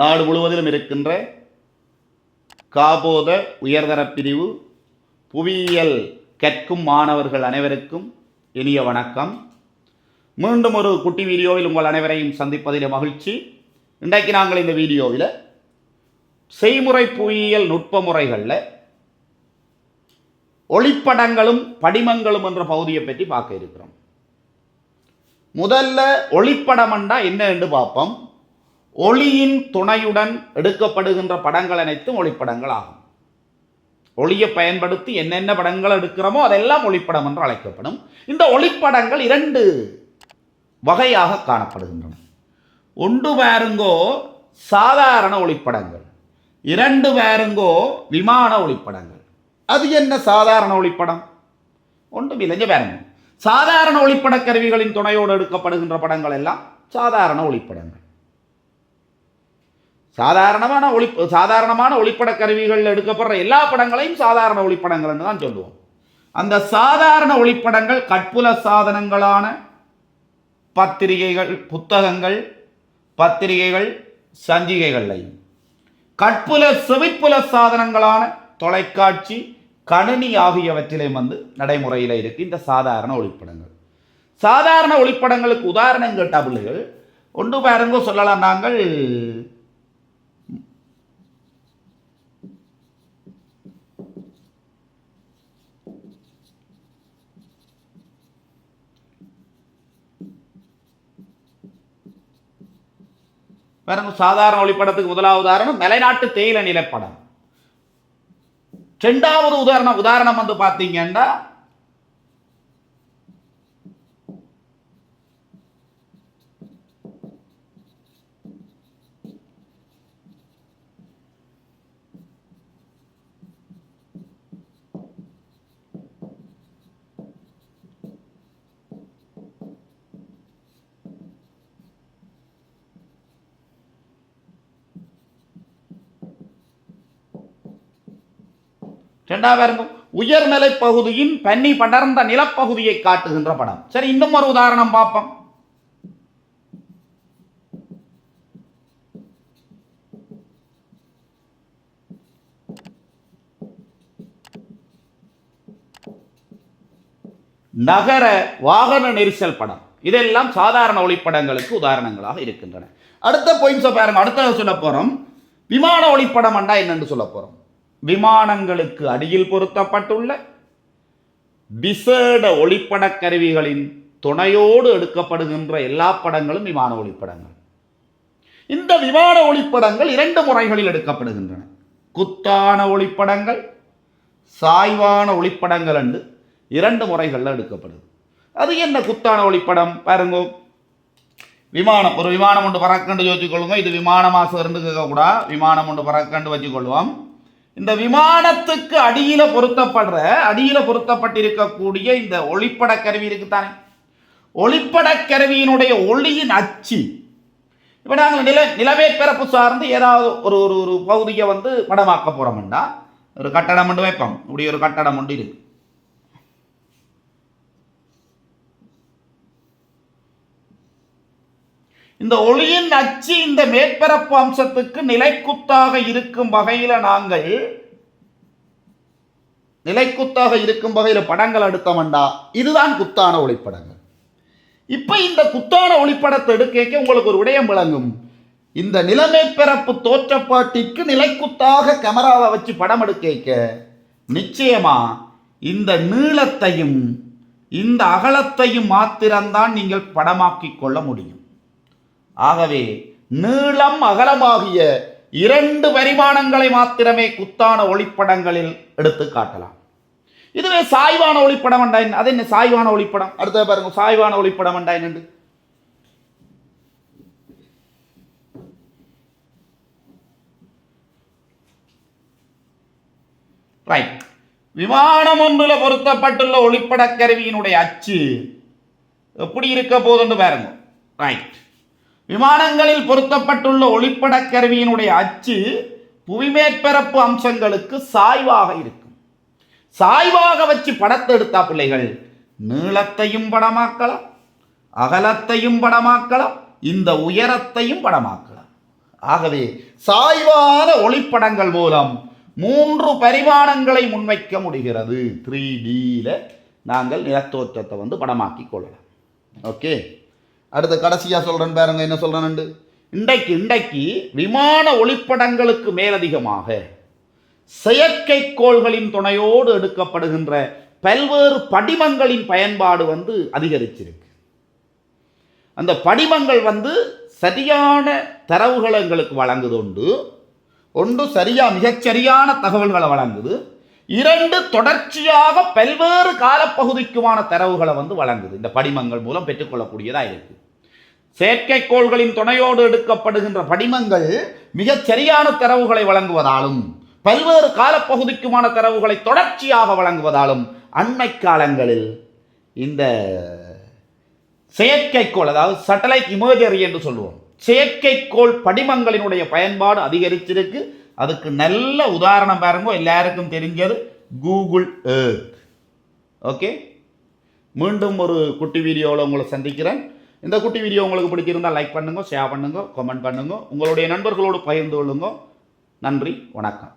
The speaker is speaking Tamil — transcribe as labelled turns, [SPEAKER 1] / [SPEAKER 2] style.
[SPEAKER 1] நாடு முழுவதிலும் இருக்கின்ற காபோத உயர்தர பிரிவு புவியியல் கற்கும் மாணவர்கள் அனைவருக்கும் இனிய வணக்கம். மீண்டும் ஒரு குட்டி வீடியோவில் உங்கள் அனைவரையும் சந்திப்பதில் மகிழ்ச்சி. இன்றைக்கு நாங்கள் இந்த வீடியோவில் செய்முறை புவியியல் நுட்ப முறைகளில் ஒளிப்படங்களும் படிமங்களும் என்ற பகுதியை பற்றி பார்க்க இருக்கிறோம். முதல்ல ஒளிப்படம்ண்டா என்ன என்று பார்ப்போம். ஒளியின் துணையுடன் எடுக்கப்படுகின்ற படங்கள் அனைத்தும் ஒளிப்படங்கள் ஆகும் ஒளியை பயன்படுத்தி என்னென்ன படங்கள் எடுக்கிறோமோ அதெல்லாம் ஒளிப்படம் என்று அழைக்கப்படும். இந்த ஒளிப்படங்கள் இரண்டு வகையாக காணப்படுகின்றன. ஒன்று பாருங்கோ சாதாரண ஒளிப்படங்கள் இரண்டு பாருங்கோ விமான ஒளிப்படங்கள். அது என்ன சாதாரண ஒளிப்படம்? ஒன்றும் இல்லைங்க பாருங்க. சாதாரண ஒளிப்பட கருவிகளின் துணையோடு எடுக்கப்படுகின்ற படங்கள் எல்லாம் சாதாரண ஒளிப்படங்கள். சாதாரணமான ஒளி சாதாரணமான ஒளிப்பட கருவிகளில் எடுக்கப்படுற எல்லா படங்களையும் சாதாரண ஒளிப்படங்கள் என்று தான் சொல்லுவோம். அந்த சாதாரண ஒளிப்படங்கள் கற்புல சாதனங்களான பத்திரிகைகள் புத்தகங்கள் பத்திரிகைகள் சஞ்சிகைகள்லையும். கற்புல செவிப்புல சாதனங்களான தொலைக்காட்சி கணினி ஆகியவற்றிலையும் வந்து நடைமுறையில் இருக்கு இந்த சாதாரண ஒளிப்படங்கள். சாதாரண ஒளிப்படங்களுக்கு உதாரணம் கேட்ட பிள்ளைகள் ஒன்று பாருங்க சொல்லலாம் நாங்கள் பாருங்க சாதாரண ஒளிப்படத்துக்கு முதலாவது உதாரணம் மலைநாட்டு தேயிலை நிலப்படம். ரெண்டாவது உதாரணம் உதாரணம் வந்து பார்த்தீங்கன்னா ரெண்டாவது பாருங்க. உயர்நிலை பகுதியின் பன்னி படர்ந்த நிலப்பகுதியை காட்டுகின்ற படம். சரி இன்னும் ஒரு உதாரணம் பார்ப்போம். நகர வாகன நெரிசல் படம். இதெல்லாம் சாதாரண ஒளிப்படங்களுக்கு உதாரணங்களாக இருக்கின்றன. அடுத்த பாயிண்ட்ஸை பாருங்க. அடுத்த சொல்ல போகிறோம் விமான ஒளிப்படம் அண்டா என்னென்னு சொல்ல போகிறோம் விமானங்களுக்கு அடியில் பொருத்தப்பட்டுள்ள விசேட ஒளிப்பட கருவிகளின் துணையோடு எடுக்கப்படுகின்ற எல்லா படங்களும் விமான ஒளிப்படங்கள். இந்த விமான ஒளிப்படங்கள் இரண்டு முறைகளில் எடுக்கப்படுகின்றன. குத்தான ஒளிப்படங்கள் சாய்வான ஒளிப்படங்கள் என்று இரண்டு முறைகளில் எடுக்கப்படுது. அது என்ன குத்தான ஒளிப்படம் பாருங்க. விமானம் ஒரு விமானம் ஒன்று பறக்கண்டு யோசிச்சுக்கொள்ளுங்க இது விமானமாக சேர்ந்து கேட்கக்கூடாது. விமானம் ஒன்று பறக்கண்டு வச்சுக்கொள்வோம். இந்த விமானத்துக்கு அடியில பொருத்தப்படுற அடியில பொருத்தப்பட்டிருக்கக்கூடிய இந்த ஒளிப்பட கருவி இருக்குதானே? ஒளிப்பட கருவியினுடைய ஒளியின் அச்சு. இப்போ நாங்கள் நில நிலவேற்பரப்பு சார்ந்து ஏதாவது ஒரு ஒரு ஒரு பகுதியை வந்து படமாக்க போகிறோம்னா ஒரு கட்டடம் ஒன்று வைப்போம். இப்படி ஒரு கட்டடம் ஒன்று இருக்குது இந்த ஒளியின் அச்சு இந்த மேற்பரப்பு அம்சத்துக்கு நிலைக்குத்தாக இருக்கும் வகையில் நாங்கள் நிலைக்குத்தாக இருக்கும் வகையில் படங்கள் எடுத்தோம்டா. இதுதான் குத்தான ஒளிப்படங்கள். இப்போ இந்த குத்தான ஒளிப்படத்தை எடுக்க உங்களுக்கு ஒரு விடயம் விளங்கும். இந்த நிலமேற்பரப்பு தோற்றப்பாட்டிற்கு நிலைக்குத்தாக கேமராவை வச்சு படம் எடுக்க நிச்சயமா இந்த நீளத்தையும் இந்த அகலத்தையும் மாத்திரம்தான் நீங்கள் படமாக்கிக் கொள்ள முடியும். ஆகவே நீளம் அகலமாகிய இரண்டு பரிமாணங்களை மாத்திரமே குத்தான ஒளிப்படங்களில் எடுத்து காட்டலாம். இதுவே சாய்வான ஒளிப்படம் என்றா என்ன? அது என்ன? சாய்வான ஒளிப்படம். அடுத்த பாருங்க சாய்வான ஒளிப்படம் என்றா ரைட் விமானம் ஒன்றில் பொருத்தப்பட்டுள்ள ஒளிப்பட கருவியினுடைய அச்சு எப்படி இருக்க போதுன்னு பாருங்க. ரைட் விமானங்களில் பொருத்தப்பட்டுள்ள ஒளிப்பட கருவியினுடைய அச்சு புவிமேற்பரப்பு அம்சங்களுக்கு சாய்வாக இருக்கும். சாய்வாக வச்சு படத்தை எடுத்தா பிள்ளைகள் நீளத்தையும் படமாக்கலாம் அகலத்தையும் படமாக்கலாம் இந்த உயரத்தையும் படமாக்கலாம். ஆகவே சாய்வான ஒளிப்படங்கள் மூலம் மூன்று பரிமாணங்களை முன்வைக்க முடிகிறது. த்ரீ டியில் நாங்கள் நிலத்தோற்றத்தை வந்து படமாக்கி கொள்ளலாம். ஓகே அடுத்து கடைசியாக சொல்கிறேன் பாருங்க என்ன சொல்கிறேன்னு இன்றைக்கு இன்றைக்கு விமான ஒளிப்படங்களுக்கு மேலதிகமாக செயற்கைக்கோள்களின் துணையோடு எடுக்கப்படுகின்ற பல்வேறு படிமங்களின் பயன்பாடு வந்து அதிகரிச்சிருக்கு. அந்த படிமங்கள் வந்து சரியான தரவுகளை எங்களுக்கு வழங்குது உண்டு. ஒன்று சரியா மிகச்சரியான தகவல்களை வழங்குது. இரண்டு தொடர்ச்சியாக பல்வேறு காலப்பகுதிக்குமான தரவுகளை வந்து வழங்குது. இந்த படிமங்கள் மூலம் பெற்றுக்கொள்ளக்கூடியதாக இருக்குது செயற்கைக்கோள்களின் துணையோடு எடுக்கப்படுகின்ற படிமங்கள் மிகச் சரியான தரவுகளை வழங்குவதாலும் பல்வேறு காலப்பகுதிக்குமான தரவுகளை தொடர்ச்சியாக வழங்குவதாலும் அண்மை காலங்களில் இந்த செயற்கைக்கோள் அதாவது சேட்டலைட் இமேஜரி என்று சொல்லுவோம் செயற்கைக்கோள் படிமங்களினுடைய பயன்பாடு அதிகரிச்சிருக்கு. அதுக்கு நல்ல உதாரணம் பாருங்க எல்லாருக்கும் தெரிஞ்சது கூகுள் ஏர்த் ஓகே மீண்டும் ஒரு குட்டி வீடியோவில் உங்களை சந்திக்கிறேன். இந்த குட்டி வீடியோ உங்களுக்கு பிடிச்சிருந்தால் லைக் பண்ணுங்க ஷேர் பண்ணுங்க கமெண்ட் பண்ணுங்க. உங்களுடைய நண்பர்களோடு பகிர்ந்து கொள்ளுங்கள் நன்றி வணக்கம்.